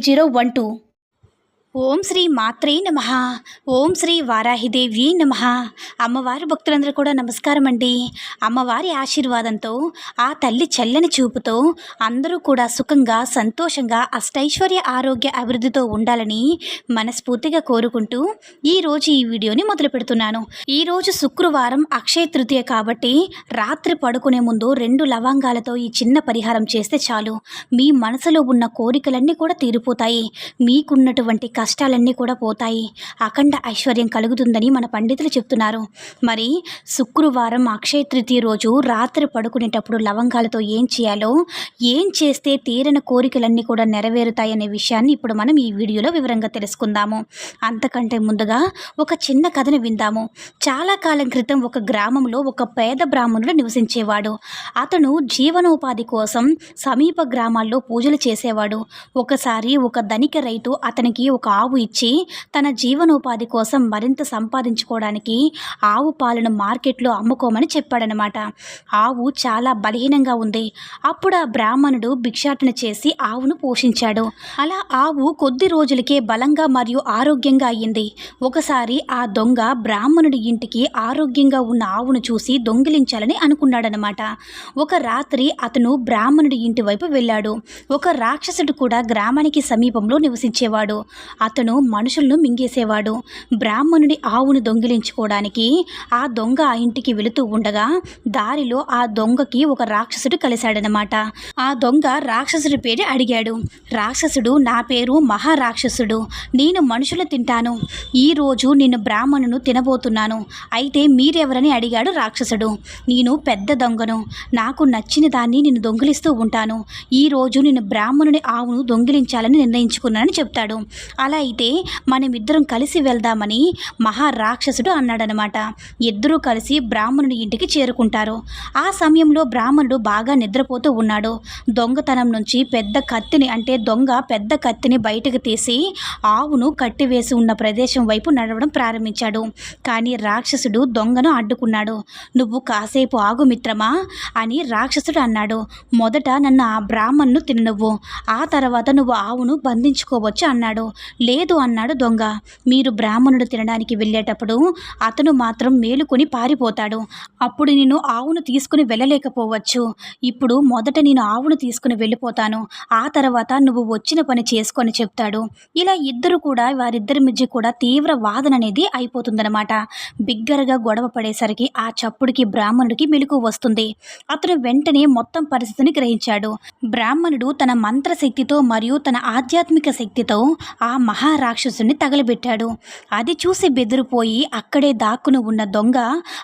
three zero one two ఓం శ్రీ మాత్రే నమ. ఓం శ్రీ వారాహిదేవి నమ. అమ్మవారి భక్తులందరూ కూడా నమస్కారం అండి. అమ్మవారి ఆశీర్వాదంతో ఆ తల్లి చల్లని చూపుతో అందరూ కూడా సుఖంగా సంతోషంగా అష్టైశ్వర్య ఆరోగ్య అభివృద్ధితో ఉండాలని మనస్ఫూర్తిగా కోరుకుంటూ ఈరోజు ఈ వీడియోని మొదలు పెడుతున్నాను. ఈరోజు శుక్రవారం అక్షయ తృతీయ కాబట్టి రాత్రి పడుకునే ముందు రెండు లవంగాలతో ఈ చిన్న పరిహారం చేస్తే చాలు. మీ మనసులో ఉన్న కోరికలన్నీ కూడా తీరిపోతాయి. మీకున్నటువంటి కష్టాలన్నీ కూడా పోతాయి. అఖండ ఐశ్వర్యం కలుగుతుందని మన పండితులు చెప్తున్నారు. మరి శుక్రవారం అక్షయ తృతీయ రోజు రాత్రి పడుకునేటప్పుడు లవంగాలతో ఏం చేయాలో ఏం చేస్తే తీరన కోరికలన్నీ కూడా నెరవేరుతాయనే విషయాన్ని ఇప్పుడు మనం ఈ వీడియోలో వివరంగా తెలుసుకుందాము. అంతకంటే ముందుగా ఒక చిన్న కథను విందాము. చాలా కాలం క్రితం ఒక గ్రామంలో ఒక పేద బ్రాహ్మణుడు నివసించేవాడు. అతను జీవనోపాధి కోసం సమీప గ్రామాల్లో పూజలు చేసేవాడు. ఒకసారి ఒక ధనిక రైతు అతనికి ఒక ఆవు ఇచ్చి తన జీవనోపాధి కోసం మరింత సంపాదించుకోవడానికి ఆవు పాలను మార్కెట్లో అమ్ముకోమని చెప్పాడనమాట ఆవు చాలా బలహీనంగా ఉంది. అప్పుడు ఆ బ్రాహ్మణుడు భిక్షాటన చేసి ఆవును పోషించాడు. అలా ఆవు కొద్ది రోజులకే బలంగా మరియు ఆరోగ్యంగా అయ్యింది. ఒకసారి ఆ దొంగ బ్రాహ్మణుడి ఇంటికి ఆరోగ్యంగా ఉన్న ఆవును చూసి దొంగిలించాలని అనుకున్నాడనమాట ఒక రాత్రి అతను బ్రాహ్మణుడి ఇంటి వైపు వెళ్ళాడు. ఒక రాక్షసుడు కూడా గ్రామానికి సమీపంలో నివసించేవాడు. అతను మనుషులను మింగేసేవాడు. బ్రాహ్మణుడి ఆవును దొంగిలించుకోవడానికి ఆ దొంగ ఆ ఇంటికి వెళుతూ ఉండగా దారిలో ఆ దొంగకి ఒక రాక్షసుడు కలిశాడనమాట ఆ దొంగ రాక్షసుడి పేరు అడిగాడు. రాక్షసుడు నా పేరు మహారాక్షసుడు. నేను మనుషులు తింటాను. ఈరోజు నిన్ను బ్రాహ్మణును తినబోతున్నాను. అయితే మీరెవరని అడిగాడు రాక్షసుడు. నేను పెద్ద దొంగను. నాకు నచ్చిన దాన్ని నేను దొంగిలిస్తూ ఉంటాను. ఈరోజు నేను బ్రాహ్మణుని ఆవును దొంగిలించాలని నిర్ణయించుకున్నానని చెప్తాడు. అలా అయితే మనమిద్దరం కలిసి వెళ్దామని మహారాక్షసుడు అన్నాడనమాట ఇద్దరూ కలిసి బ్రాహ్మణుడి ఇంటికి చేరుకుంటారు. ఆ సమయంలో బ్రాహ్మణుడు బాగా నిద్రపోతూ ఉన్నాడు. దొంగతనం నుంచి పెద్ద కత్తిని అంటే దొంగ పెద్ద కత్తిని బయటకు తీసి ఆవును కట్టివేసి ఉన్న ప్రదేశం వైపు నడవడం ప్రారంభించాడు. కానీ రాక్షసుడు దొంగను అడ్డుకున్నాడు. నువ్వు కాసేపు ఆగు మిత్రమా అని రాక్షసుడు అన్నాడు. మొదట నన్ను ఆ బ్రాహ్మణ్ను తిననువ్వు ఆ తర్వాత నువ్వు ఆవును బంధించుకోవచ్చు అన్నాడు. లేదు అన్నాడు దొంగ. మీరు బ్రాహ్మణుడు తినడానికి వెళ్ళేటప్పుడు అతను మాత్రం మేలుకొని పారిపోతాడు. అప్పుడు నేను ఆవును తీసుకుని వెళ్ళలేకపోవచ్చు. ఇప్పుడు మొదట నేను ఆవును తీసుకుని వెళ్ళిపోతాను. ఆ తర్వాత నువ్వు వచ్చిన పని చేసుకొని చెప్తాడు. ఇలా ఇద్దరు కూడా వారిద్దరి మధ్య కూడా తీవ్ర వాదన అనేది అయిపోతుందన్నమాట. బిగ్గరగా గొడవ పడేసరికి ఆ చప్పుడికి బ్రాహ్మణుడికి మెలకు వస్తుంది. అతను వెంటనే మొత్తం పరిస్థితిని గ్రహించాడు. బ్రాహ్మణుడు తన మంత్రశక్తితో మరియు తన ఆధ్యాత్మిక శక్తితో ఆ మహారాక్షసుని తగలబెట్టాడు. అది చూసి బెదిరిపోయి అక్కడే దాక్కుని ఉన్న దొంగ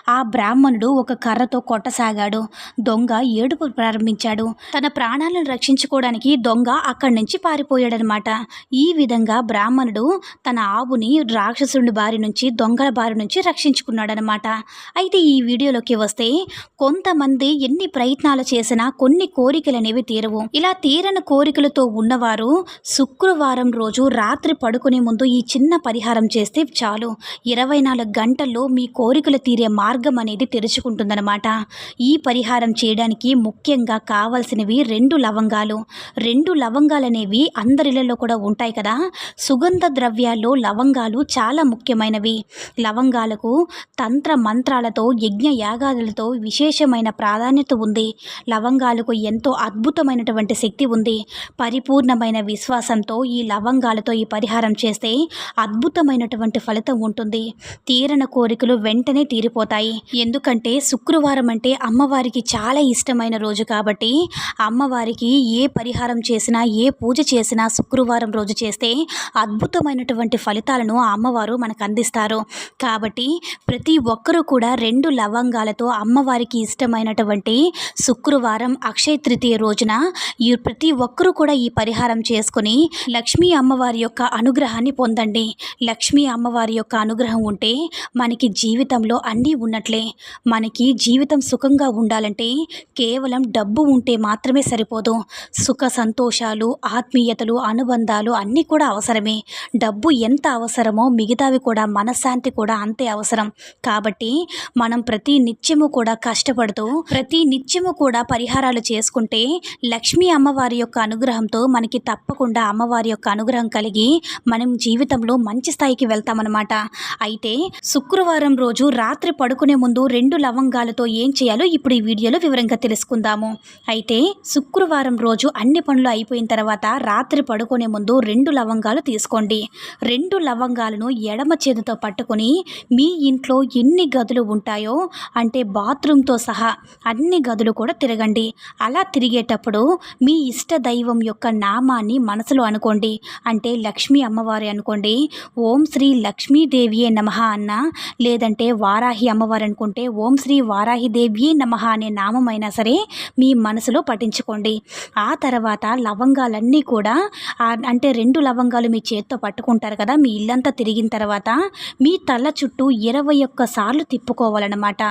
ఆ బ్రాహ్మణుడు ఒక కర్రతో కొట్టసాగాడు. దొంగ ఏడుపు ప్రారంభించాడు. తన ప్రాణాలను రక్షించుకోవడానికి దొంగ అక్కడి నుంచి పారిపోయాడనమాట. ఈ విధంగా బ్రాహ్మణుడు తన ఆవుని రాక్షసుడి బారి నుంచి దొంగల బారి నుంచి రక్షించుకున్నాడనమాట. అయితే ఈ వీడియోలోకి వస్తే కొంతమంది ఎన్ని ప్రయత్నాలు చేసినా కొన్ని కోరికలు అనేవి తీరవు. ఇలా తీరని కోరికలతో ఉన్నవారు శుక్రవారం రోజు రాత్రి పడుకునే ముందు ఈ చిన్న పరిహారం చేస్తే చాలు. ఇరవై నాలుగు గంటల్లో మీ కోరికలు తీరే మార్గం అనేది తెరుచుకుంటుందన్నమాట. ఈ పరిహారం చేయడానికి ముఖ్యంగా కావాల్సినవి రెండు లవంగాలు. రెండు లవంగాలు అనేవి అందరిలలో కూడా ఉంటాయి కదా. సుగంధ ద్రవ్యాల్లో లవంగాలు చాలా ముఖ్యమైనవి. లవంగాలకు తంత్ర మంత్రాలతో యజ్ఞ యాగాదులతో విశేషమైన ప్రాధాన్యత ఉంది. లవంగాలకు ఎంతో అద్భుతమైనటువంటి శక్తి ఉంది. పరిపూర్ణమైన విశ్వాసంతో ఈ లవంగాలతో ఈ పరిహారం చేస్తే అద్భుతమైనటువంటి ఫలితం ఉంటుంది. తీరన కోరికలు వెంటనే తీరిపోతాయి. ఎందుకంటే శుక్రవారం అంటే అమ్మవారికి చాలా ఇష్టమైన రోజు కాబట్టి అమ్మవారికి ఏ పరిహారం చేసినా ఏ పూజ చేసినా శుక్రవారం రోజు చేస్తే అద్భుతమైనటువంటి ఫలితాలను అమ్మవారు మనకు అందిస్తారు. కాబట్టి ప్రతి ఒక్కరూ కూడా రెండు లవంగాలతో అమ్మవారికి ఇష్టమైనటువంటి శుక్రవారం అక్షయ తృతీయ రోజున ఈ ప్రతి ఒక్కరూ కూడా ఈ పరిహారం చేసుకుని లక్ష్మీ అమ్మవారి యొక్క అనుగ్రహాన్ని పొందండి. లక్ష్మీ అమ్మవారి యొక్క అనుగ్రహం ఉంటే మనకి జీవితంలో అన్నీ ఉన్నట్లే. మనకి జీవితం సుఖంగా ఉండాలంటే కేవలం డబ్బు ఉంటే మాత్రమే సరిపోదు. సుఖ సంతోషాలు ఆత్మీయతలు అనుబంధాలు అన్నీ కూడా అవసరమే. డబ్బు ఎంత అవసరమో మిగతావి కూడా మనశ్శాంతి కూడా అంతే అవసరం. కాబట్టి మనం ప్రతి నిత్యము కూడా కష్టపడుతూ ప్రతి నిత్యము కూడా పరిహారాలు చేసుకుంటే లక్ష్మీ అమ్మవారి యొక్క అనుగ్రహంతో మనకి తప్పకుండా అమ్మవారి యొక్క అనుగ్రహం కలిగి మనం జీవితంలో మంచి స్థాయికి వెళ్తామన్నమాట. అయితే శుక్రవారం రోజు రాత్రి పడుకునే ముందు రెండు లవంగాలతో ఏం చేయాలో ఇప్పుడు ఈ వీడియోలో వివరంగా తెలుసుకుందాము. అయితే శుక్రవారం రోజు అన్ని పనులు అయిపోయిన తర్వాత రాత్రి పడుకునే ముందు రెండు లవంగాలు తీసుకోండి. రెండు లవంగాలను ఎడమ చేతితో పట్టుకొని మీ ఇంట్లో ఎన్ని గదులు ఉంటాయో అంటే బాత్రూమ్తో సహా అన్ని గదులు కూడా తిరగండి. అలా తిరిగేటప్పుడు మీ ఇష్ట దైవం యొక్క నామాన్ని మనసులో అనుకోండి. అంటే లక్ష్మీ అమ్మవారి అనుకోండి. ఓం శ్రీ లక్ష్మీదేవియే నమ అన్న లేదంటే వారాహి అమ్మవారు అనుకుంటే ఓం శ్రీ వారాహి దేవియే నమ అనే నామమైనా సరే మీ మనసులో పఠించుకోండి. ఆ తర్వాత లవంగాలన్నీ కూడా అంటే రెండు లవంగాలు మీ చేత్తో పట్టుకుంటారు కదా మీ ఇల్లంతా తిరిగిన తర్వాత మీ తల చుట్టూ ఇరవై ఒక్క సార్లు తిప్పుకోవాలన్నమాట.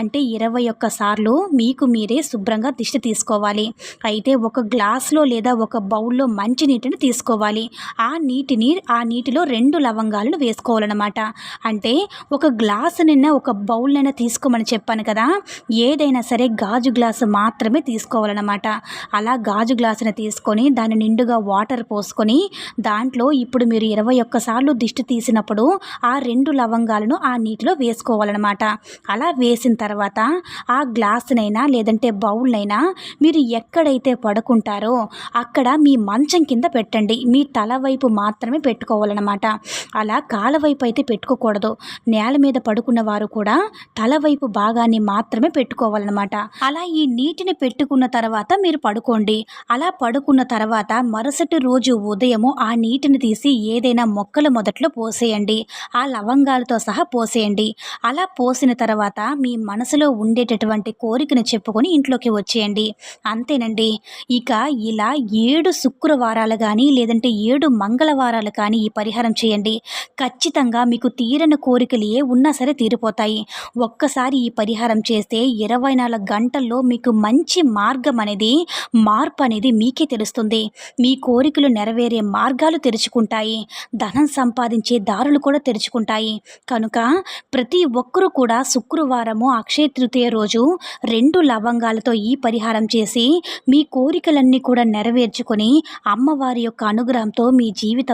అంటే ఇరవై ఒక్క సార్లు మీకు మీరే శుభ్రంగా దిష్టి తీసుకోవాలి. అయితే ఒక గ్లాస్లో లేదా ఒక బౌల్లో మంచి నీటిని తీసుకోవాలి. ఆ నీటి నీటిని ఆ నీటిలో రెండు లవంగాలను వేసుకోవాలన్నమాట. అంటే ఒక గ్లాసు నిన్న ఒక బౌల్నైనా తీసుకోమని చెప్పాను కదా ఏదైనా సరే గాజు గ్లాసు మాత్రమే తీసుకోవాలన్నమాట. అలా గాజు గ్లాసుని తీసుకొని దాని నిండుగా వాటర్ పోసుకొని దాంట్లో ఇప్పుడు మీరు ఇరవై ఒక్కసార్లు దిష్టి తీసినప్పుడు ఆ రెండు లవంగాలను ఆ నీటిలో వేసుకోవాలన్నమాట. అలా వేసిన తర్వాత ఆ గ్లాసునైనా లేదంటే బౌల్నైనా మీరు ఎక్కడైతే పడుకుంటారో అక్కడ మీ మంచం కింద పెట్టండి. మీ తల వైపు మాత్రం మాత్రమే పెట్టుకోవాలన్నమాట. అలా కాళ్ళ వైపు అయితే పెట్టుకోకూడదు. నేల మీద పడుకున్న వారు కూడా తల వైపు భాగాన్ని మాత్రమే పెట్టుకోవాలన్నమాట. అలా ఈ నీటిని పెట్టుకున్న తర్వాత మీరు పడుకోండి. అలా పడుకున్న తర్వాత మరుసటి రోజు ఉదయము ఆ నీటిని తీసి ఏదైనా మొక్కల మొదట్లో పోసేయండి. ఆ లవంగాలతో సహా పోసేయండి. అలా పోసిన తర్వాత మీ మనసులో ఉండేటటువంటి కోరికను చెప్పుకొని ఇంట్లోకి వచ్చేయండి. అంతేనండి. ఇక ఇలా ఏడు శుక్రవారాలు కానీ లేదంటే ఏడు మంగళవారం వారాలు కానీ ఈ పరిహారం చేయండి. ఖచ్చితంగా మీకు తీరని కోరికలు ఏ ఉన్నా సరే తీరిపోతాయి. ఒక్కసారి ఈ పరిహారం చేస్తే ఇరవై నాలుగు గంటల్లో మీకు మంచి మార్గం అనేది మార్పు అనేది మీకే తెలుస్తుంది. మీ కోరికలు నెరవేరే మార్గాలు తెరుచుకుంటాయి. ధనం సంపాదించే దారులు కూడా తెరుచుకుంటాయి. కనుక ప్రతి ఒక్కరూ కూడా శుక్రవారము అక్షయ తృతీయ రోజు రెండు లవంగాలతో ఈ పరిహారం చేసి మీ కోరికలన్నీ కూడా నెరవేర్చుకొని అమ్మవారి యొక్క అనుగ్రహంతో మీ జీవితం